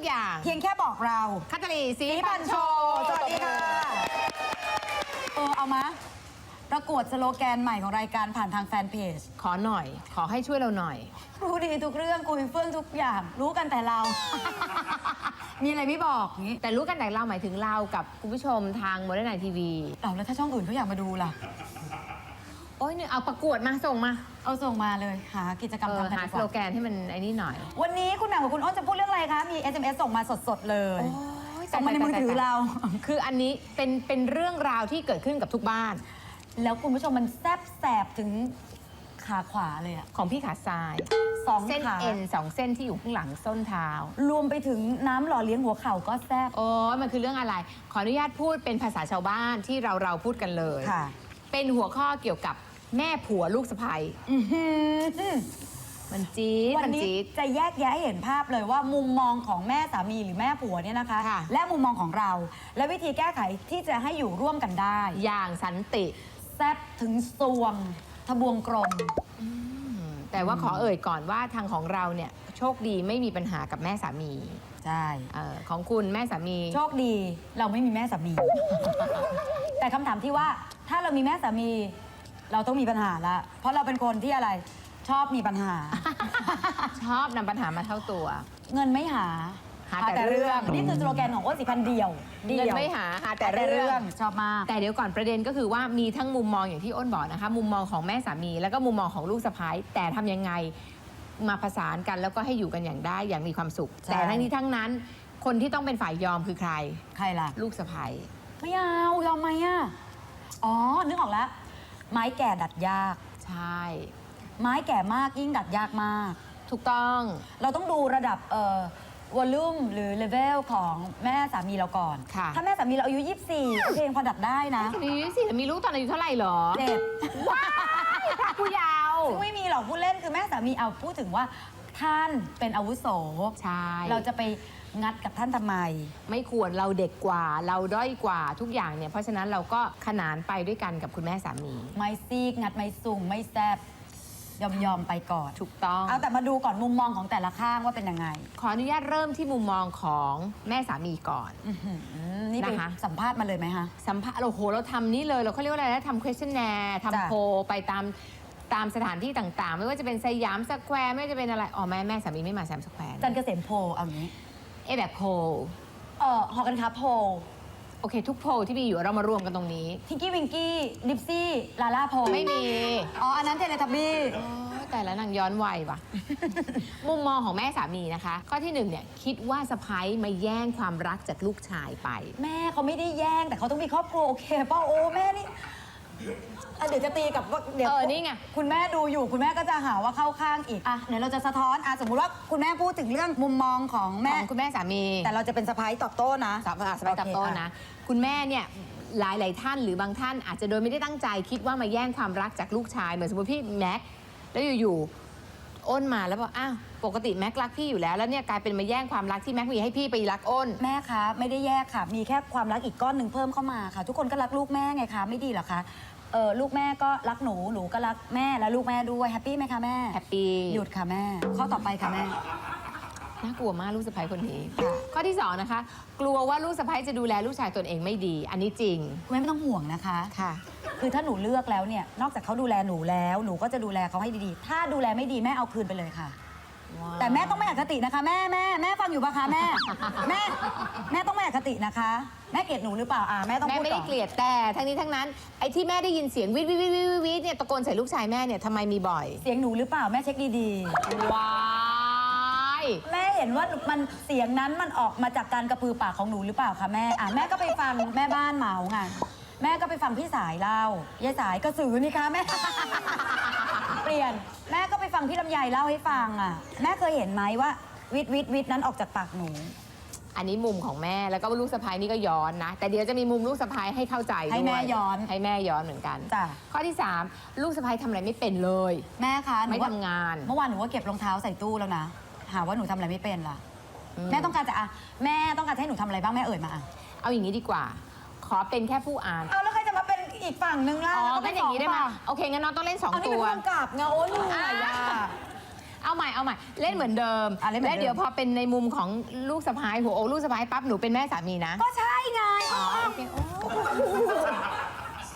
กอย่าง เพียงแค่บอกเราคัตลีสีสีพัพันนโชโชว์ว์สวัสดีค่ะเออเอามาประกวดสโลแกนใหม่ของรายการผ่านทางแฟนเพจ ขอหน่อย ขอให้ช่วยเราหน่อย รู้ดีทุกเรื่องคุยเฟื่องทุกอย่าง รู้กันแต่เรา มีอะไรไม่บอกอย่างนี้แต่รู้กันแต่เราหมายถึงเรากับคุณผู้ชมทางโมเดิร์นไนทีวีเอาแล้วถ้าช่องอื่นเขาอยากมาดูล่ะ โอ้ยเนี่ยเอาประกวดมาส่งมา เอาส่งมาเลยหากิจกรรมเออทำกันหาดีสกโลว่าแกนให้มันไอ้นี่หน่อยวันนี้คุณแหม่มกับคุณอ้นจะพูดเรื่องอะไรคะ มี SMS ส่งมาสดๆเลยยส่งมาในมือถือเรา คืออันนี้เป็นเป็นเรื่องราวที่เกิดขึ้นกับทุกบ้านแล้วคุณผู้ชมมันแซบแสบถึงขาขวาเลยอะของพี่ขาทราย สองเส้นขาเอ็นสองเส้นที่อยู่ข้างหลังส้นเท้า รวมไปถึงน้ำหล่อเลี้ยงหัวเข่าก็แซบ โอ้ยมันคือเรื่องอะไร ขออนุญาตพูดเป็นภาษาชาวบ้านที่เราเราพูดกันเลยค่ะเป็นหัวข้อเกี่ยวกับ แม่ผัวลูกสะใภ้อื้อหือมันจี๊ด วันมันนี้จี๊ด จะแยกแยะให้เห็นภาพเลยว่ามุมมองของแม่สามีหรือแม่ผัวเนี่ยนะคะ ค่ะ และมุมมองของเรา และวิธีแก้ไขที่จะให้อยู่ร่วมกันได้อย่างสันติ แซบถึงสวงทบวงกรมแต่ว่าขอเอ่ยก่อนว่าทางของเราเนี่ยโชคดีไม่มีปัญหากับแม่สามีใช่ เออของคุณแม่สามี โชคดีเราไม่มีแม่สามี แต่คำถามที่ว่าถ้าเรามีแม่สามี เราต้องมีปัญหาละเพราะเราเป็นคนที่อะไรชอบมีปัญหา ชอบนำปัญหามาเท่าตัว เงินไม่หาหาแต่เรื่อง นี่คือสโลแกนของอ้นสีพันเดียวเดีเงินยวไม่หาหาแต่หาแต่เรื่เรื่อองงชอบมากแต่เดี๋ยวก่อนประเด็นก็คือว่ามีทั้งมุมมองอย่างที่อ้นบอกนะคะ มุมมองของแม่สามีแล้วก็มุมมองของลูกสะพ้ายแต่ทำยังไงมาผสานกันแล้วก็ให้อยู่กันอย่างได้อย่างมีความสุข ใช่ แต่ทั้งนี้ทั้งนั้นคนที่ต้องเป็นฝ่ายยอมคือใคร ใครล่ะ ลูกสะพ้าย ไม่เอายอมไหมอะ อ๋อ นึกออกแล้ว ไม้แก่ดัดยาก ใช่ ไม้แก่มากยิ่งดัดยากมาก ถูกต้อง เราต้องดูระดับเอ่อวอลลุ่มหรือเลเวลของแม่สามีเราก่อน ค่ะ ถ้าแม่สามีเราอายุ 24 โอเคยังพอดัดได้นะมีสิมีลูกตอนอายุเท่าไหร่เหรอเจ็บ ว้ายพระผู้เยาวไม่มีหรอกพูดเล่นคือแม่สามีเอาพูดถึงว่า ท่านเป็นอาวุโส ใช่ เราจะไปงัดกับท่านทำไม ไม่ควรเราเด็กกว่า เราด้อยกว่าทุกอย่างเนี่ย เพราะฉะนั้นเราก็ขนานไปด้วยกันกับคุณแม่สามี ไม้ซีกงัดไม้สูงไม่แซบยอมยอมๆไปก่อนถูกต้อง เอาแต่มาดูก่อนมุมมองของแต่ละข้างว่าเป็นยังไงขออนุญาตเริ่มที่มุมมองของแม่สามีก่อน อื้อหือนี่ไปนะคะ สัมภาษณ์มาเลยไหมคะ สัมภาษณ์โอ้โห เราทำนี่เลย เราเขาเรียกว่าอะไรนะทำ questionnaire จ้ะทำโพลไปตาม ตามสถานที่ต่างๆ ไม่ว่าจะเป็นสยามสแควร์ไม่ว่าจะเป็นอะไรอ๋อแม่แม่สามีไม่มาสยามสแควร์จันเกษมโพลเอาอย่างนี้เอะแบบโพลเออหอกันค้าโพลโอเค ทุกโพลที่มีอยู่เรามารวมกันตรงนี้ ทิงกี้วิงกี้ดิปซี่ลาล่าโพลไม่มีอ๋ออันนั้นเทเลทับบี้โอ้ยแต่ละนางย้อนวัยว่ะ มุมมองของแม่สามีนะคะ ข้อที่หนึ่งเนี่ยคิดว่าสะพ้ยมาแย่งความรักจากลูกชายไป แม่เขาไม่ได้แย่งแต่เขาต้องมีครอบครัวโอเคเปล่าโอ้แม่นี่ อะเดี๋ยวจะตีกับว่าเดี๋ยวเออนี่ไง คุณแม่ดูอยู่คุณแม่ก็จะหาว่าเข้าข้างอีกอะเดี๋ยวเราจะสะท้อนอะสมมุติว่าคุณแม่พูดถึงเรื่องมุมมองของขแม่องคุณแม่สามีแต่เราจะเป็นสะพ้ายตอบโต้นะสบสบายกับโต้นนะ คุณแม่เนี่ยหลายหลายๆท่านหรือบางท่านอาจจะโดยไม่ได้ตั้งใจคิดว่ามาแย่งความรักจากลูกชาย เหมือนสมมติพี่แม็กแล้วอยู่ๆ อ้นมาแล้วบอกอ้าวปกติแม็กรักพี่อยู่แล้วแล้วเนี่ยกลายเป็นมาแย่งความรักที่แม็กมีให้พี่ไปรักอ้น แม่คะไม่ได้แยกค่ะ มีแค่ความรักอีกก้อนหนึ่งเพิ่มเข้ามาค่ะ ทุกคนก็รักลูกแม่ไงคะไม่ดีเหรอคะเออลูกแม่ก็รักหนูหนูก็รักแม่และลูกแม่ด้วยแฮปปี้ไหมคะแม่แฮปปี้หยุดค่ะแม่ ข้อต่อไปค่ะแม่ น่ากลัวมากลูกสะใภ้คนนี้ค่ะข้อที่สองนะคะ กลัวว่าลูกสะใภ้จะดูแลลูกชายตนเองไม่ดี อันนี้จริงคุณแม่ไม่ต้องห่วงนะคะ ค่ะ คือถ้าหนูเลือกแล้วเนี่ย นอกจากเขาดูแลหนูแล้ว หนูก็จะดูแลเขาให้ดีๆ ถ้าดูแลไม่ดีแม่เอาคืนไปเลยค่ะ แต่แม่ต้องไม่อคตินะคะ แม่แม่แม่ฟังอยู่ปะคะแม่ แม่แม่ต้องไม่อคตินะคะ แม่เกลียดหนูหรือเปล่าอ่าแม่ต้องแม่พูดไม่ก่ได้อน เกลียดแต่ทั้งนี้ทั้งนั้นไอ้ที่แม่ได้ยินเสียงวิดวิดวิดวิดวิดวิดเนี่ยตะโกนใส่ลูกชายแม่เนี่ยทำไมมีบ่อย เสียงหนูหรือเปล่าแม่เช็คดีว้ายๆ แม่เห็นว่ามันเสียงนั้นมันออกมาจากการกระพือปากของหนูหรือเปล่าคะแม่อะแม่ก็ไปฟังแม่บ้านเหมาไงแม่ก็ไปฟังพี่สายเล่ายายสายกระสือนี่คะแม่ เปลี่ยนแม่ก็ไปฟังพี่ลำไยเล่าให้ฟังอะ แม่เคยเห็นไหมว่าวิทวิทวิทนั้นออกจากปากหนู อันนี้มุมของแม่แล้วก็ลูกสะพ้ายนี่ก็ย้อนนะ แต่เดี๋ยวจะมีมุมลูกสะพ้ายให้เข้าใจด้วยให้แม่ย้อนให้แม่ย้อนเหมือนกันจ้ะ ข้อที่3ลูกสะพ้ายทำอะไรไม่เป็นเลย แม่คะหนูไม่ว่าทำงาน เมื่อวานหนูว่าเก็บรองเท้าใส่ตู้แล้วนะ หาว่าหนูทำอะไรไม่เป็นล่ะ แม่ต้องการจะอะแม่ต้องการจะให้หนูทำอะไรบ้างแม่เอ่ยมาอะเอาอย่างนี้ดีกว่า ขอเป็นแค่ผู้อ่านเอาแล้วใครจะมาเป็นอีกฝั่งนึงล่ะอ๋อแล้วก็เป็นอย่างนี้ได้ไหมสฝั่โอเคงั้นน้องต้องเล่นสองเอานี่ตัเป็นว ผู้กำกับไงโอ้ยเหนื่อยอะ เอาใหม่เอาใหม่เล่นเหมือนเดิมอะเล่นเหมือนแล้วเดี๋ยวเดิมพอเป็นในมุมของลูกสะพ้ายหัวอกลูกสะพ้ายปั๊บหนูเป็นแม่สามีนะก็ใช่ไง อ๋อโอเคโอ้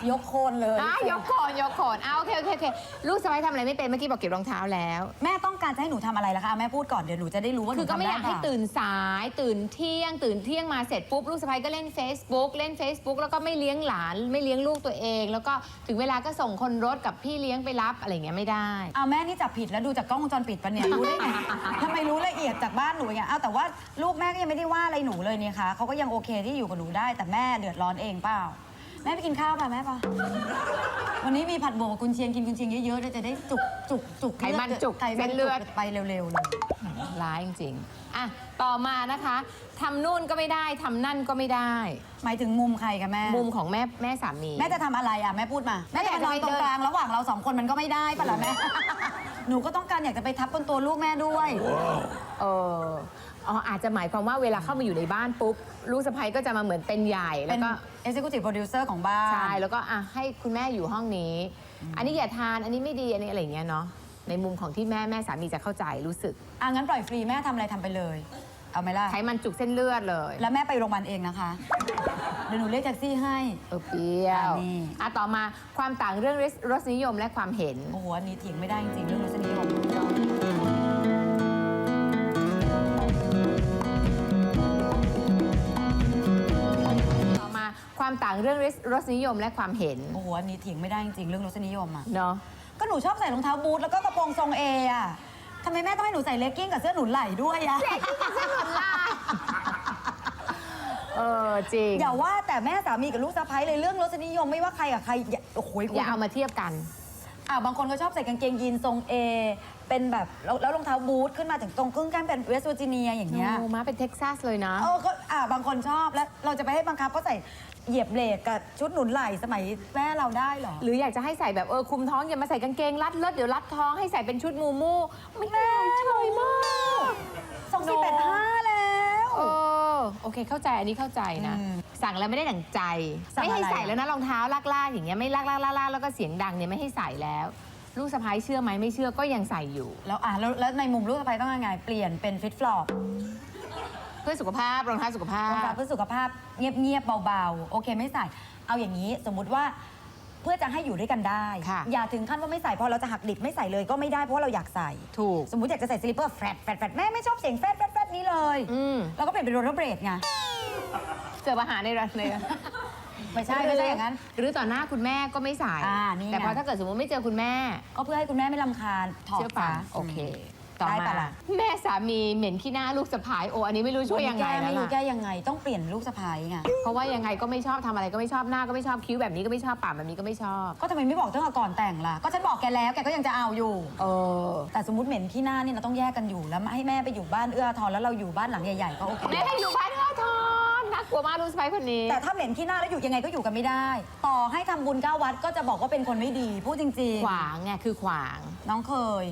ยกโคนเลยอะยกโคนยกโคนอะโอเคโอเคโอเคลูกสะพ้ายทำอะไรไม่เป็นเมื่อกี้บอกเก็บรองเท้าแล้ว แม่ต้องการจะให้หนูทำอะไรล่ะคะแม่พูดก่อนเดี๋ยวหนูจะได้รู้ว่าหนูคือก็ไม่ทำอยากให้ด้เปล่ตื่นสาย ตื่นเที่ยง ตื่นเที่ยงมาเสร็จปุ๊บลูกสะใภ้ก็เล่น Facebook เล่น Facebook แล้วก็ไม่เลี้ยงหลาน ไม่เลี้ยงลูกตัวเอง แล้วก็ถึงเวลาก็ส่งคนรถกับพี่เลี้ยงไปรับอะไรอย่างเงี้ยไม่ได้ เอาแม่นี่จับผิดแล้วดูจากกล้องวงจรปิดปะเนี่ยรู้ได้ไง ทำไมรู้ละเอียดจากบ้านหนูอย่างเงี้ยเอาแต่ว่าลูกแม่ก็ยังไม่ได้ว่าอะไรหนูเลยเนี่ยค่ะเขาก็ยังโอเคที่อยู่กับหนูได้แต่แม่เดือดร้อนเองเปล่า แม่ไปกินข้าวป่ะแม่ป่ะ วันนี้มีผัดโบกกับกุนเชียงกินกุนเชียงเยอะๆเลยจะได้จุกจุกจุกไขมันจุกไขเส้มันนเลืจุอดกไปเร็วๆเลย ร้ายจริงๆอะต่อมานะคะทำนู่นก็ไม่ได้ทำนั่นก็ไม่ได้ หมายถึงมุมใครกับแม่ มุมของแม่แม่สามี แม่จะทำอะไรอะแม่พูดมาแม่จะไปนอนตรงกลางระหว่างเราสองคนมันก็ไม่ได้ปะล่ะแม่ หนูก็ต้องการอยากจะไปทับบนตัวลูกแม่ด้วย เออ อ๋ออาจจะหมายความว่าเวลาเข้ามาอยู่ในบ้านปุ๊บลูกสะใภ้ก็จะมาเหมือนเป็นใหญ่แล้เป็วนก็ executive producer ของบ้าน ใช่ แล้วก็อะให้คุณแม่อยู่ห้องนี้ อันนี้อย่าทานอันนี้ไม่ดีอันนี้อะไรอย่างเงี้ยเนาะในมุมของที่แม่แม่สามีจะเข้าใจรู้สึกอะงั้นปล่อยฟรีแม่ทำอะไรทำไปเลย เอาไหมล่ะ ไขมันจุกเส้นเลือดเลยแล้วแม่ไปโรงพยาบาลเองนะคะ เดี๋ยวหนูเรียกแท็กซี่ให้ เออเปรี้ยวอันนี้ อะต่อมาความต่างเรื่องรสนิยมและความเห็น โอ้โหอันนี้เถียงไม่ได้จริงๆเรื่องรสนิยม ความต่างเรื่องรสนิยมและความเห็นโอ้โหอันนี้เถียงไม่ได้จริงๆเรื่องรสนิยมอะเนาะก็หนูชอบใส่รองเท้าบูทแล้วก็กระโปรงทรงเออะทำไมแม่ต้องให้หนูใส่เลกกิ้งกับเสื้อหนุนไหล่ด้วยอะเออจริงอย่าว่าแต่แม่สามีกับลูกสะใภ้เลยเรื่องรสนิยมไม่ว่าใครกับใครอย่าโอ้โหอย่าเอามาเทียบกันอะบางคนก็ชอบใส่กางเกงยีนทรงเอ เป็นแบบแล้วแล้วรองเท้าบูทขึ้นมาถึงตรงครึ่งแก้มเป็นเวสต์เวอร์จิเนียอย่างเงี้ย โอ้มาเป็นเท็กซัสเลยนะ เออก็อะบางคนชอบแล้วเราจะไปให้บังคับก็ใส่เหยียบเบรกกับชุดหนุนไหล่สมัยแม่เราได้เหรอ หรืออยากจะให้ใส่แบบเออคุมท้องอย่ามาใส่กางเกงรัดเลิศเดี๋ยวรัดท้องให้ใส่เป็นชุดมูมูไม่ได้เฉยมากสองสี่แปดห้าแล้ว เออโอเคเข้าใจอันนี้เข้าใจนะ อืมสั่งแล้วไม่ได้ดั่งใจ สั่งไม่ให้อะไร ใส่อะแล้วนะรองเท้าลากๆอย่างเงี้ยไม่ลากๆลากๆแล้วก็เสียงดังเนี่ยไม่ให้ใส่แล้ว ลูกสะพ้ายเชื่อไหมไม่เชื่อก็ยังใส่อยู่ แล้วอะแล้วแล้วในมุมลูกสะใภ้ต้องยังไงเปลี่ยนเป็นฟิตฟลอปเพื่อสุขภาพรองเท้าสุขภารองเท้าพ เพื่อสุขภาพเงียบๆเบาๆ โอเคไม่ใส่ เอาอย่างนี้สมมุติว่าเพื่อจะให้อยู่ด้วยกันได้ ค่ะ อย่าถึงขั้นว่าไม่ใส่พอเราจะหักดิบไม่ใส่เลยก็ไม่ได้เพราะว่าเราอยากใส่ ถูก สมมติอยากจะใส่สลิปเปอร์แฟดแฟดแฟดแม่ไม่ชอบเสียงแฟดแฟดแฟดนี้เลยอืม เราก็เปลี่ยนเป็นโรลเลอร์เบรดไง เสิร์ฟอาหารในร้านเลย ไม่ใช่ไม่ใช่อย่างนั้น หรือต่อหน้าคุณแม่ก็ไม่ใส่อ่านี่ไง แต่พอถ้าเกิดสมมติไม่เจอคุณแม่ก็เพื่อให้คุณแม่ไม่ลำคาญถอดเชื่อฟังซะ โอเค ต่อได้มาปะล่ะ แม่สามีเหม็นขี้หน้าลูกสะพ้ายโออันนี้ไม่รู้ช่วยยังไงแก้แล้วไม่รู้ล่ะแก้ยังไงต้องเปลี่ยนลูกสะพ้ายไงเพราะว่ายังไงก็ไม่ชอบทำอะไรก็ไม่ชอบหน้าก็ไม่ชอบคิ้วแบบนี้ก็ไม่ชอบปากแบบนี้ก็ไม่ชอบ ก็ทำไมไม่บอกตั้งแต่ก่อนแต่งล่ะ ก็ฉันบอกแกแล้วแกก็ยังจะเอาอยู่ เออแต่สมมติเหม็นที่หน้านี่เราต้องแยกกันอยู่แล้วให้แม่ไปอยู่บ้านเอื้ออาทรแล้วเราอยู่บ้านหลังใหญ่ๆก็โอเค แม่ให้อยู่บ้านเอื้อทอนน่ากลัวมากลูกสะพ้ายคนนี้ แต่ถ้าเหม็นที่หน้าแล้วอยู่ยังไงก็อยู่กันไม่ได้ ต่อให้ทำบุญเก้าวัดก็จะบอกว่าเป็นคนไม่ดีพูดจริงขวางไงคือขวาง ๆ น้องเคย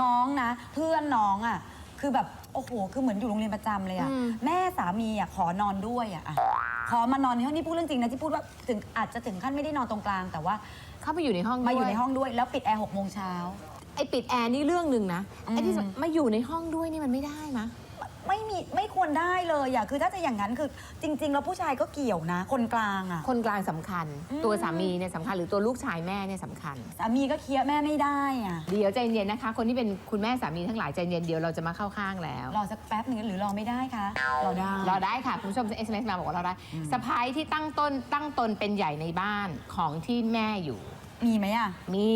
น้องนะ เพื่อนน้องอะ คือแบบโอ้โหคือเหมือนอยู่โรงเรียนประจำเลยอะอืม แม่สามีอะขอนอนด้วยอะอะขอมานอนในห้องนี่พูดเรื่องจริงนะที่พูดว่าถึงอาจจะถึงขั้นไม่ได้นอนตรงกลาง แต่ว่าเข้าไปอยู่ในห้องมาอยู่ด้วในห้องด้วยแล้วปิดแอร์หกโมงเช้า ไอ้ปิดแอร์นี่เรื่องหนึ่งนะอืมไอ้ที่มาอยู่ในห้องด้วยนี่มันไม่ได้มะ ไม่มีไม่ควรได้เลยอะคือถ้าจะอย่างนั้นคือจริง ๆ แล้วผู้ชายก็เกี่ยวนะ คนกลางอะ คนกลางสำคัญ อืม ตัวสามีเนี่ยสำคัญหรือตัวลูกชายแม่เนี่ยสำคัญ สามีก็เคลียร์แม่ไม่ได้อะเดี๋ยวใจเย็นนะคะ คนที่เป็นคุณแม่สามีทั้งหลายใจเย็นเดี๋ยวเราจะมาเข้าข้างแล้ว รอสักแป๊บหนึ่งหรือรอไม่ได้คะรอได้ รอได้ค่ะ คุณผู้ชม SMS มาบอกว่าเราได้สะพ้ายที่ตั้งต้นตั้งตนเป็นใหญ่ในบ้านของที่แม่อยู่ มีไหมอะมี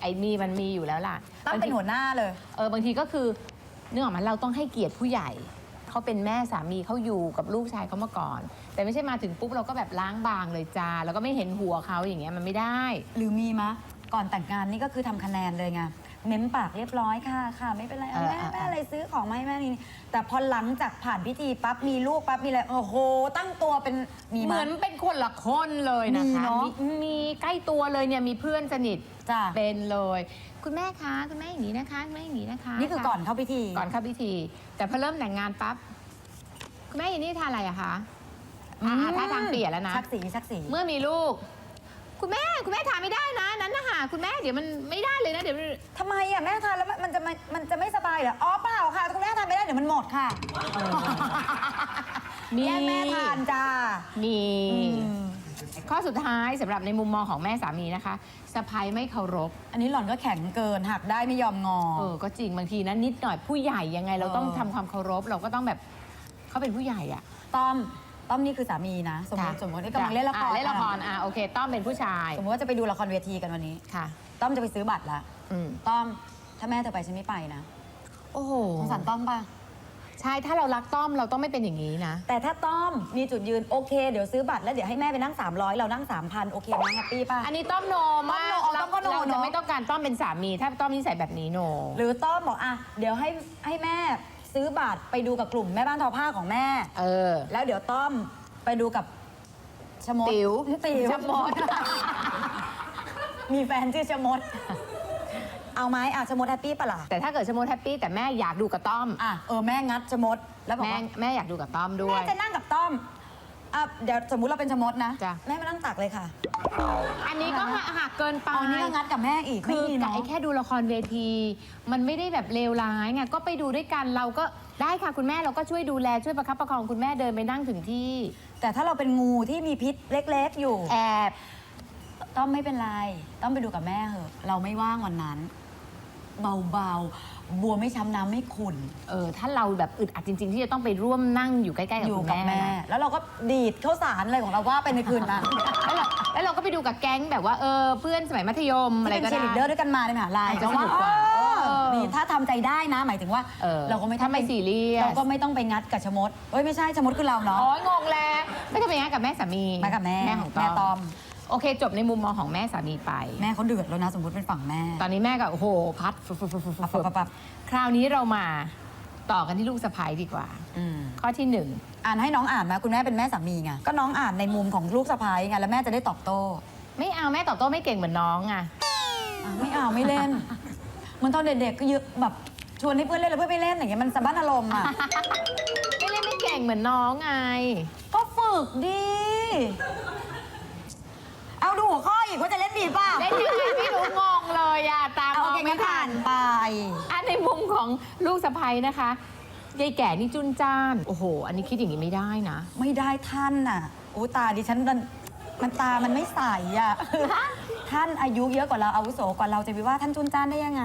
ไอ้มีมันมีอยู่แล้วล่ะตั้งเป็นหัวหน้าเลย เออบางทีก็คือเนื่องออกมาเราต้องให้เกียรติผู้ใหญ่เขาเป็นแม่สามีเขาอยู่กับลูกชายเขามาก่อน แต่ไม่ใช่มาถึงปุ๊บเราก็แบบล้างบางเลยจ้าแล้วก็ไม่เห็นหัวเขาอย่างเงี้ยมันไม่ได้ หรือมีมะ ก่อนแต่งงานนี่ก็คือทำคะแนนเลยไงเม้มปากเรียบร้อยค่ะค่ะ ไม่เป็นไรเอาเออแม่เออ แม่อะไรซื้อของมาให้แม่นี่แต่พอหลังจากผ่านพิธีปั๊บมีลูกปั๊บมีอะไรโอ้โห ตั้งตัวเป็นมีเหมืมะอนเป็นคนละคนเลยนะมีคะเนอะมีมีใกล้ตัวเลยเนี่ยมีเพื่อนสนิท จ้ะ เป็นเลย คุณแม่คะคุณแม่อย่างนี้นะคะคุณแม่อย่างนี้นะคะนี่คือก่อนเข้าพิธี ก่อนเข้าพิธี แต่พอเริ่มแต่งงานปั๊บคุณแม่อย่างนี้ทานอะไรอะคะอ่าถ้าทางเปลี่ยนแล้วนะชักสีชักสีเมื่อมีลูก คุณแม่คุณแม่ทานไม่ได้นะ นั้นนะคะคุณแม่เดี๋ยวมันไม่ได้เลยนะเดี๋ยวทำไมอะแม่ทานแล้วมันมันจะไม่มันจะไม่สบายเหรออ๋อเปล่าค่ะคุณแม่ทานไม่ได้เดี๋ยวมันหมดค่ะมีแย่งแม่ทานจ้ามีอืม ข้อสุดท้ายสำหรับในมุมมองของแม่สามีนะคะสะพ้ายไม่เคารพ อันนี้หล่อนก็แข็งเกินหักได้ไม่ยอมงอ เออ ก็จริงบางทีนะนิดหน่อยผู้ใหญ่ยังไง เราต้องเออ ทำความเคารพเราก็ต้องแบบเขาเป็นผู้ใหญ่อะต้อมต้อมนี่คือสามีนะ สมมติค่ะสมมติที่กำลังเล่นละครอ่เล่นละครอะโอเค ต้อมเป็นผู้ชายสมมติว่าจะไปดูละครเวทีกันวันนี้ ค่ะ ต้อมจะไปซื้อบัตรละอืมต้อมถ้าแม่เธอไปฉันไม่ไปนะโอ้โหสงสารต้อมป่ะ ใช่ถ้าเรารักต้อมเราต้องไม่เป็นอย่างนี้นะ แต่ถ้าต้อมมีจุดยืนโอเค เดี๋ยวซื้อบัตรแล้วเดี๋ยวให้แม่ไปนั่ง 300 เรานั่ง 3,000 โอเคไหมแฮปปี้ป่ะ อันนี้ต้อมโนมากต้อมโนอ๋อต้อมก็โนเราเนจะอะ ไม่ต้องการต้อมเป็นสามี ถ้าต้อมนิสัยแบบนี้โน หรือต้อมบอกอะเดี๋ยวให้ให้แม่ซื้อบัตรไปดูกับกลุ่มแม่บ้านทอผ้าของแม่ เออ แล้วเดี๋ยวต้อมไปดูกับชะมดติ๋วติ๋วชะมด มีแฟนชื่อชะมด เอาไหมอะชะมดแฮปปี้ปะล่ะแต่ถ้าเกิดชะโมดแฮปปี้แต่แม่อยากดูกับต้อมอะเออแม่งัดชะมดแล้วบอกแม่ว่าแม่อยากดูกับต้อมด้วแม่ย จะนั่งกับต้อมอะเดี๋ยวสมมุติเราเป็นชะมดนะจ้ะ แม่มานั่งตักเลยค่ะอันนี้ก็หักเกินไปอ๋อนี่ก็งัดกับแม่อีกคือไม่ดีกับเนาะ ไอ้แค่ดูละครเวที มันไม่ได้แบบเลวร้ายไงก็ไปดูด้วยกันเราก็ได้ค่ะคุณแม่เราก็ช่วยดูแลช่วยประคับประคองคุณแม่เดินไปนั่งถึงที่ แต่ถ้าเราเป็นงูที่มีพิษเล็ก ๆ อยู่ แอบ ต้อมไม่เป็นไร ต้องไปดูกับแม่เหอะ เราไม่ว่างวันนั้น เบาๆ บัวไม่ช้ำน้ำไม่ขุ่น เออถ้าเราแบบอึดอัดจริง ๆ ที่จะต้องไปร่วมนั่งอยู่ใกล้ ๆ กับอยู่คุณกับแม่ แม่นะแล้วเราก็ดีดข้าวสารอะไรของเราว่าไปในคืนนั้นแล้วเราแล้วเราก็ไปดูกับแก๊งแบบว่าเออเพื่อนสมัยมัธยมอะไรที่เป็นก็เชียร์ลีดเดอได้ร์ด้วยกันมาในมหาลัยอาจจะก็ว่าสนุกกว่าเออเออนี่ถ้าทำใจได้นะ หมายถึงว่าเออเราก็ไม่ต้อถ้างไม่ซีเรียส เราก็ไม่ต้องไปงัดกับชะมดเอ้ยไม่ใช่ชะมดคือเราเนาะโอ้ยงงแล้วไม่ทำอย่างนั้นกับแม่สามี มากับแม่แม่ของแม่ต้ต้ออมม โอเค จบในมุมมองของแม่สามีไป แม่เขาเดือดแล้วนะ สมมติเป็นฝั่งแม่ตอนนี้แม่ก็โอ้โหพัดฟึบฟึบฟึบฟึบฟึบปับปับปับคราวนี้เรามาต่อกันที่ลูกสะใภ้ดีกว่า อืมข้อที่หนึ่งอ่านให้น้องอ่านมาคุณแม่เป็นแม่สามีไงก็น้องอ่านในมุมของลูกสะใภ้ไงแล้วแม่จะได้ตอบโต้ไม่เอาแม่ตอบโต้ไม่เก่งเหมือนน้องอะ อะไม่เอาไม่เล่นเหมันตอนเด็กๆก็เยอะแบบชวนให้เพื่อนเล่นแล้วเพื่อนไม่เล่นอย่างเงี้ยมันสะบั้นอารมณ์อะ ไม่เล่นไม่เก่งเหมือนน้องไง ก็ฝึกดี เอาดูหัวข้ออีกว่าจะเล่นดีเปล่าเล่นยังไงไม่รู้งงเลยอะตามเอามโอองเคไม่ไม่ทัผ่านนไป อันในมุมของลูกสะใภ้นะคะยายแก่นี่จุนจ้านโอ้โห อันนี้คิดอย่างนี้ไม่ได้นะ ไม่ได้ท่านน่ะโอ้ตาดิฉันมันมันตามันไม่ใสอะ ท่านอายุเยอะกว่าเราอาวุโสกว่าเราจะไปว่าท่านจุนจ้านได้ยังไง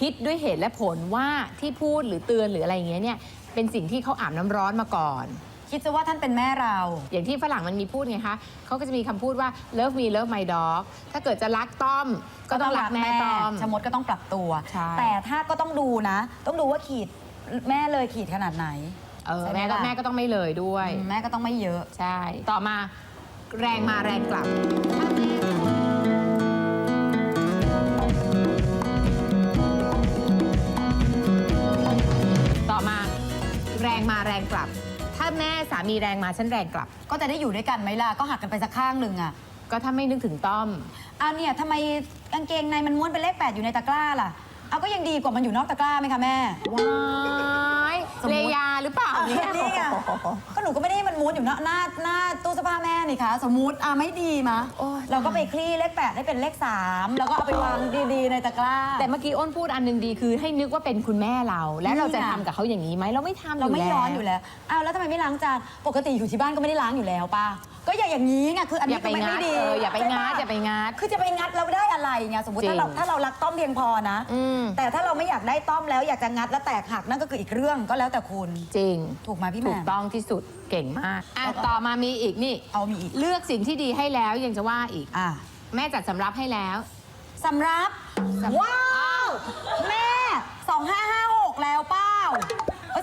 คิดด้วยเหตุและผลว่าที่พูดหรือเตือนหรืออะไรอย่างเงี้ยเนี่ยเป็นสิ่งที่เขาอาบน้ำร้อนมาก่อน คิดซะว่าท่านเป็นแม่เรา อย่างที่ฝรั่งมันมีพูดไงคะเขาก็จะมีคำพูดว่า love me love my dog ถ้าเกิดจะรักต้อม ก็ต้องรักแม่ต้อม ชะมดก็ต้องปรับตัว ใช่ แต่ถ้าก็ต้องดูนะ ต้องดูว่าขีดแม่เลยขีดขนาดไหน เออใช่ไหมแม่ก็ล่ะ แม่ก็ต้องไม่เลยด้วยอืมแม่ก็ต้องไม่เยอะ ใช่ ต่อมาแรงมาแรงกลับ ต่อมาแรงมาแรงกลับถ้า แม่สามีแรงมาฉันแรงกลับ ก็จะได้อยู่ด้วยกันไหมล่ะ ก็หักกันไปสักข้างหนึ่งอะก็ถ้าไม่นึกถึงต้อมอ่าเนี่ยทำไมกางเกงในมันม้วนเป็นเลขแปดอยู่ในตะกร้าล่ะ เอาก็ยังดีกว่ามันอยู่นอกตะกร้าไหมคะแม่ ว้าย สมมุติ เลยา หรือเปล่าเนี่ยอะนี่ไงก็หนูก็ไม่ได้ให้มันม้วนอยู่หน้าหน้าหน้าตู้เสื้อผ้าแม่นี่คะสมมุติอะไม่ดีมะโอ้ย เราก็ไปคลี่เลขแปดให้เป็นเลขสามแล้วก็เอาไปวางดีๆในตะกร้า แต่เมื่อกี้อ้นพูดอันหนึงดีคือให้นึกว่าเป็นคุณแม่เรา แล้วเราจะนี่ไง ทำกับเขาอย่างนี้ไหมเราไม่ทำเราไม่แล้วย้อนอยู่แล้วอ้าวแล้วทำไมไม่ล้างจาน ปกติอยู่ที่บ้านก็ไม่ได้ล้างอยู่แล้วป่ะก็อย่าอย่างนี้ไงคืออันอนี้ย่าไปก็ไม่งัไม่ดดีเอออย่าไปงัดใช่ะอย่าไปงัด คือจะไปงัดเราได้อะไรไงสมมติจริถ้าง เราถ้าเรารักต้อมเพียงพอนะ อืมแต่ถ้าเราไม่อยากได้ต้อมแล้วอยากจะงัดแล้วแตกหักนั่นก็คืออีกเรื่องก็แล้วแต่คุณ จริง ถูกไหมพี่ถูแม่กต้องที่สุดเก่งมากอะแล้วก็ต่อมามีอีกนี่ เอามีอีก เลือกสิ่งที่ดีให้แล้วยังจะว่าอีก อะแม่จัดสำรับให้แล้ว สำรับ สำว้าว แม่ 2556 แล้วเป้าเอ้ย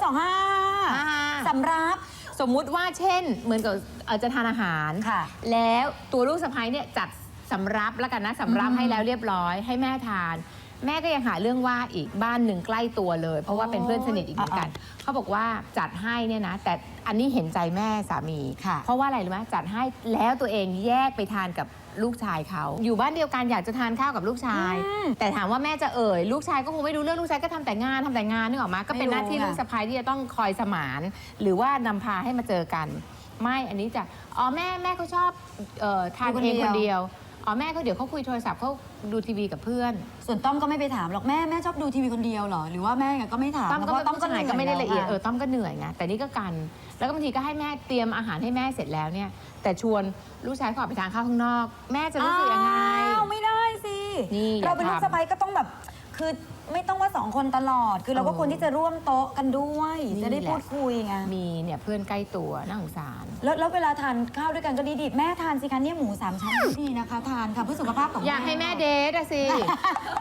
2555สำรับ สมมุติว่าเช่น เหมือนกับเอ่อจะทานอาหาร ค่ะแล้วตัวลูกสะใภ้เนี่ยจัดสำรับแล้วกันนะสำรับอืมให้แล้วเรียบร้อยให้แม่ทาน แม่ก็ยังหาเรื่องว่าอีกบ้านหนึ่งใกล้ตัวเลย เพราะว่าเป็นเพื่อนสนิทอีกเหมือนกันเขาบอกว่าจัดให้เนี่ยนะ แต่อันนี้เห็นใจแม่สามี ค่ะเพราะว่าอะไรรู้ไหมจัดให้แล้วตัวเองแยกไปทานกับลูกชายเขา อยู่บ้านเดียวกันอยากจะทานข้าวกับลูกชาย อืมแต่ถามว่าแม่จะเอ่ย ลูกชายก็คงไม่รู้เรื่องลูกชายก็ทำแต่งานทำแต่งานนึกออกมาก็เป็นหน้าที่ไม่รู้ ลูกค่ะสะใภ้ที่จะต้องคอยสมาน หรือว่านำพาให้มาเจอกัน ไม่อันนี้จะอ๋อแม่แม่เขาชอบเอ่อทานอยู่คนเองเดียว คนเดียว อ๋อแม่เขาเดี๋ยวเขาคุยโทรศัพท์เขาดูทีวีกับเพื่อน ส่วนต้อมก็ไม่ไปถามหรอกแม่แม่ชอบดูทีวีคนเดียวเหรอหรือว่าแม่ก็ไม่ถามต้อมก็เพราะต้อมก็หายก็ไม่ได้ละเอียดเอหอต้อมก็เหนื่อยไงแต่นี่ก็กัน แล้วก็บางทีก็ให้แม่เตรียมอาหารให้แม่เสร็จแล้วเนี่ย แต่ชวนลูกชายเขาออกไปทานข้าวข้างนอก แม่จะรู้สึกยังไง อ้าวไม่ได้สินี่อย่าเราเป็นลูกทำสะใภ้ก็ต้องแบบ คือ ไม่ต้องว่าสองคนตลอด คือเราก็เออควรที่จะร่วมโต๊ะกันด้วย นี่จะได้แหละพูดคุยไงมีเนี่ยเพื่อนใกล้ตัวน่าสงสาร แล้วแล้วเวลาทานข้าวด้วยกันก็ดีดีแม่ทานสิคะเนี่ยหมูสามชั้นดีนะคะ ทานค่ะเพื่อสุขภาพของอยากให้แม่เดทอะสิ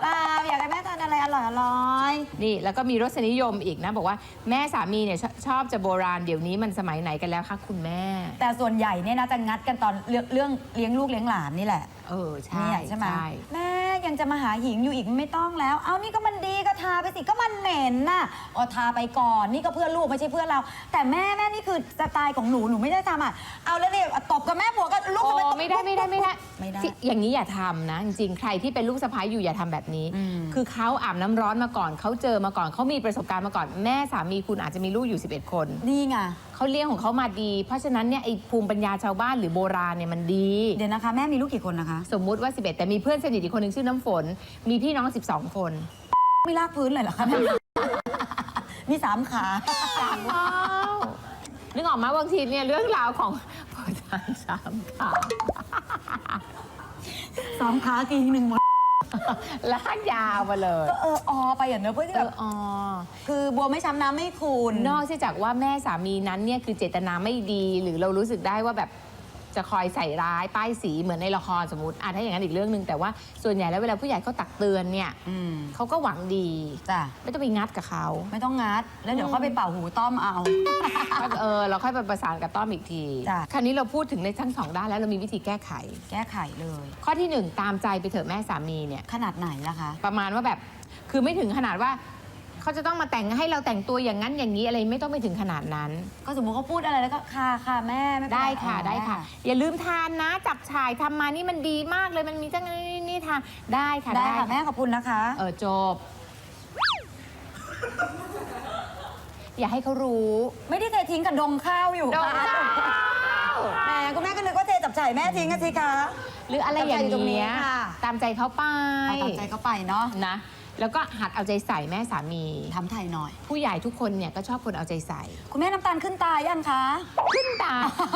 เปล่าอยากให้แม่ทานอะไรอร่อยอร่อยนี่ แล้วก็มีรสนิยมอีกนะ บอกว่าแม่สามีเนี่ยชชอบจะโบราณเดี๋ยวนี้มันสมัยไหนกันแล้วคะคุณแม่แต่ส่วนใหญ่เนี่ยนะจะงัดกันตอนเรื่องเรื่องเลี้ยงลูกเลี้ยงหลานนี่แหละ เออ ใช่ เนี่ยใช่ไหมใช่แม่ยังจะมาหาหิงอยู่อีกไม่ต้องแล้ว เอานี่ก็มันดีก็ทาไปสิก็มันเหม็นน่ะอ๋อทาไปก่อนนี่ก็เพื่อนลูกไม่ใช่เพื่อนเรา แต่แม่แม่นี่คือสไตล์ของหนูหนูไม่ได้ทำอะเอาแล้วเนี่ยตบกับแม่ผัวก็ลูกโอ้ก็ปตบไม่ได้ไม่ได้ไม่ได้ ไม่ได้ที่อย่างนี้อย่าทำนะ จริงๆ ใครที่เป็นลูกสะพ้ายอยู่อย่าทำแบบนี้ อืม คือเขาอาบน้ำร้อนมาก่อน เขาเจอมาก่อน เขามีประสบการณ์มาก่อน แม่สามีคุณอาจจะมีลูกอยู่ 11 คน นี่ไงเขาเลี้ยงของเขามาดี เพราะฉะนั้นเนี่ยไอ้ภูมิปัญญาชาวบ้านหรือโบราณเนี่ยมันดี เดี๋ยวนะคะ แม่มีลูกกี่คนนะคะ สมมุติว่า 11 แต่มีเพื่อนสนิทอีกคนหนึ่งชื่อน้ำฝน มีพี่น้อง 12 คน ไม่ลากพื้นเลยเหรอคะแม่ มีสามขาว้าวนึกออกมาบางทีเนี่ยเรื่องราวของผู้ชายสามขาสามขากินหนึ่งหมดลากยาวมาเลยก็เออออไปอย่างเนอะเพื่อที่เอแบบออ๋อคือบัวไม่ช้ำน้ำไม่คูณ นอกจากว่าแม่สามีนั้นเนี่ยคือเจตนาไม่ดีหรือเรารู้สึกได้ว่าแบบ จะคอยใส่ร้ายป้ายสีเหมือนในละครสมมติอะถ้าอย่างนั้นอีกเรื่องหนึ่งแต่ว่าส่วนใหญ่แล้วเวลาผู้ใหญ่เขาตักเตือนเนี่ยอืมเขาก็หวังดี จ้ะไม่ต้องไปงัดกับเขา ไม่ต้องงัด แล้วเดี๋ยวเขาไปเป่าหูต้อมเอาก็เออเราค่อยไปประสานกับต้อมอีกที จ้ะ คราวนี้เราพูดถึงในทั้งสองด้านแล้วเรามีวิธีแก้ไข แก้ไขเลย ข้อที่หนึ่งตามใจไปเถอะแม่สามีเนี่ย ขนาดไหนล่ะคะ ประมาณว่าแบบคือไม่ถึงขนาดว่า เขาจะต้องมาแต่งให้เราแต่งตัวอย่างนั้นอย่างนี้อะไรไม่ต้องไปถึงขนาดนั้น ก็สมมติเขาพูดอะไรแล้วก็ค่ะค่ะแม่ไม่เป็นรได้ค่ะอ๋อได้ค่ะ อย่าลืมทานนะ จับฉ่ายทำมานี่มันดีมากเลยมันมีตั้งนี่นี่ทานได้ค่ะได้ค่ะแม่ขอบคุณนะคะ เออจบ อย่าให้เขารู้ไม่ได้เททิ้งกับดงข้าวอยู่ดงข้าวแหมคุณแม่ก็นึกว่าเทจับจ่ายแม่ทิ้งกันสิคะ หรืออะไรอย่างตามใจตรงนี้เงี้ยค่ะ ตามใจเขาไป เอาตามใจเขาไปเนาะ นะ แล้วก็หัดเอาใจใส่แม่สามีทำไทยหน่อย ผู้ใหญ่ทุกคนเนี่ยก็ชอบคนเอาใจใส่ คุณแม่น้ำตาลขึ้นตายังคะ ขึ้นตา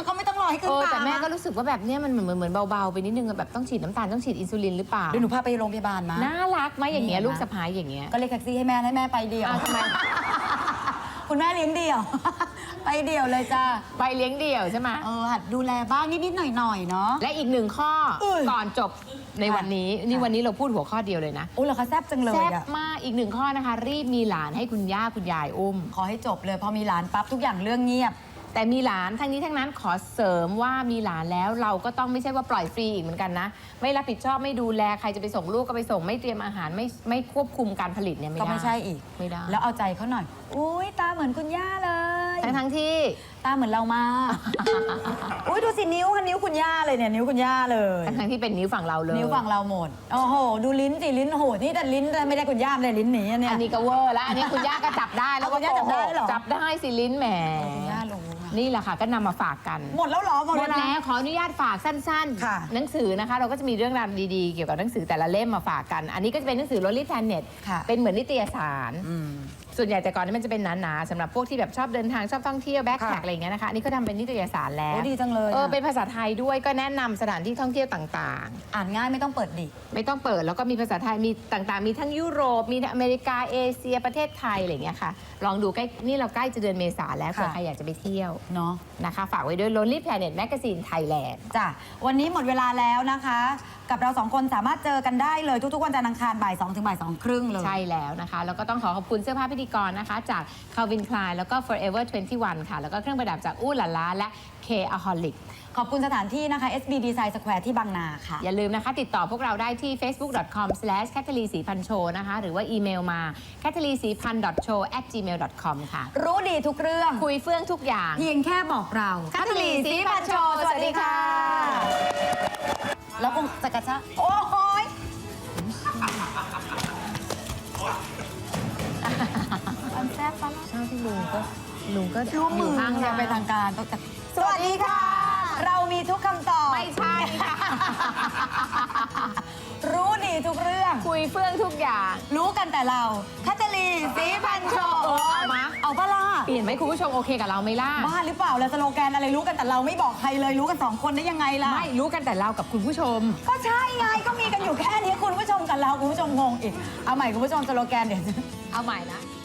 ก็ไม่ต้องรอให้ขึ้นเออตาแต่แม่ก็นะรู้สึกว่าแบบเนี้ยมันเหมือนเหมือนเหมือนเบาๆไปนิดนึงอะแบบต้องฉีดน้ำตาลต้องฉีดอินซูลินหรือเปล่า เดี๋ยวหนูพาไปโรงพยาบาลมา น่ารักไหมอย่างเงี้ยนี่เห็นไหมลูกสะพ้ายอย่างเงี้ยก็เรียกแท็กซี่ให้แม่ให้แม่ไปเดียว อ้าวทำไม คุณแม่เลี้ยงเดี่ยว ไปเดี่ยวเลยจ้าไปเลี้ยงเดี่ยวใช่ไหม เออหัดดูแลบ้างนิด ๆ หน่อย ๆ เนาะ และอีกหนึ่งข้อเอ้ย ก่อนจบในวันนี้ นี่ค่ะวันนี้เราพูดหัวข้อเดียวเลยนะโอ้เหรอคะแซ่บจังเลยแซ่บอะมากอีกหนึ่งข้อนะคะ รีบมีหลานให้คุณย่าคุณยายอุ้ม ขอให้จบเลย พอมีหลานปั๊บทุกอย่างเรื่องเงียบ แต่มีหลานทั้งนี้ทั้งนั้นขอเสริมว่ามีหลานแล้วเราก็ต้องไม่ใช่ว่าปล่อยฟรีอีกเหมือนกันนะ ไม่รับผิดชอบไม่ดูแลใครจะไปส่งลูกก็ไปส่งไม่เตรียมอาหารไม่ไม่ควบคุมการผลิตเนี่ยไม่ก็ได้ ไม่ใช่อีก ไม่ได้ แล้วเอาใจเขาหน่อย อุ้ยตาเหมือนคุณย่าเลย ทั้งทั้งๆที่ ตาเหมือนเรามาอุ้ยดูสินิ้วค่ะนิ้วคุณย่าเลยเนี่ยนิ้วคุณย่าเลย ทั้งทั้งๆที่เป็นนิ้วฝั่งเราเลยนิ้วฝั่งเราหมด โอ้โห ดูลิ้นสิลิ้นโอ้โหนี่แต่ลิ้นไม่ได้คุณย่ามเลยลิ้นหนีอะเนี่ย อันนี้ก็เวอร์แล้วอันนี้คุณย่าก็จับได้แล้วก็เอาคุณย่าจับได้เหรอ จับได้สิลิ้นแหม คุณย่ารู้ไง นี่แหละค่ะก็นำมาฝากกันหมดแล้วเหรอหมดหมเวดลาแล้วขออนุญาตฝากสั้นค่ะหนังสือนะคะ เราก็จะมีเรื่องราวดีๆ เกี่ยวกับหนังสือแต่ละเล่มมาฝากกัน อันนี้ก็จะเป็นหนังสือ Lonely Planet ค่ะ เป็นเหมือนนิตยสาร อืม ส่วนใหญ่แต่ก่อนนี่มันจะเป็นหนาๆสำหรับพวกที่แบบชอบเดินทางชอบท่องเที่ยวแบ็คแพคค่ะ อะไรอย่างเงี้ยนะคะอันนี้ก็ทำเป็นนิตยสารแล้วโอ้ดีจังเลยเอออะเป็นภาษาไทยด้วยก็แนะนำสถานที่ท่องเที่ยวต่างอ่านง่ายไม่ต้องเปิดดิๆไม่ต้องเปิดแล้วก็มีภาษาไทยมีต่างๆ มีทั้งยุโรป มีทั้งอเมริกาเอเชียประเทศไทยอะไรอย่างเงี้ยค่ะ ลองดูใกล้นี่เราใกล้จะเดือนเมษาแล้วเผื่อค่ะใครอยากจะไปเที่ยวเนาะนะคะ ฝากไว้ด้วย Lonely Planet Magazine Thailand จ้ะวันนี้หมดเวลาแล้วนะคะ กับเราสองคนสามารถเจอกันได้เลยทุกๆวันจันทร์อังคารบ่าย2ถึงบ่าย2ครึ่งเลย ใช่แล้วนะคะ แล้วก็ต้องขอขอบคุณเสื้อผ้าพิธีกรนะคะจาก Calvin Klein แล้วก็ Forever 21 ค่ะ แล้วก็เครื่องประดับจากอู้หลาล้าและ K Aholic ขอบคุณสถานที่นะคะ SB Design Square ที่บางนาค่ะ อย่าลืมนะคะ ติดต่อพวกเราได้ที่ facebook.com slash c a t h a l y สีพันโชนะคะ หรือว่าอีเมลมา c a t h a l y สีพัน show at gmail com ค่ะ รู้ดีทุกเรื่อง คุยเฟื่องทุกอย่าง เพียงแค่บอกเราคัทธลีศรีพันโชว์สวัสดีค่ะ แล้วคงจะกระชากโอ้ะล่ะชอบที่ลุงก็ลุงก็ร่วมมือข้างอย่าเราไปทางการต้องแต่สวัสดีค่ะ เรามีทุกคำตอบ ไม่ใช่ค่ะ รู้ดีทุกเรื่อง คุยเฟื่องทุกอย่าง รู้กันแต่เราคัตเจลีสีพันโชว์เออเอามา เอาปะล่ะเปลี่ยนไหมคุณผู้ชมโอเคกับเราไหม่ล่ะ บ้าหรือเปล่าแล้วสโลแกนอะไรรู้กันแต่เราไม่บอกใครเลยรู้กันสองคนได้ยังไงล่ะ ไม่รู้กันแต่เรากับคุณผู้ชม ก็ใช่ไงก็มีกันอยู่แค่นี้คุณผู้ชมกับเราคุณผู้ชมงงอีก เอาใหม่คุณผู้ชมสโลแกนเดี๋ยวเอาใหม่นะ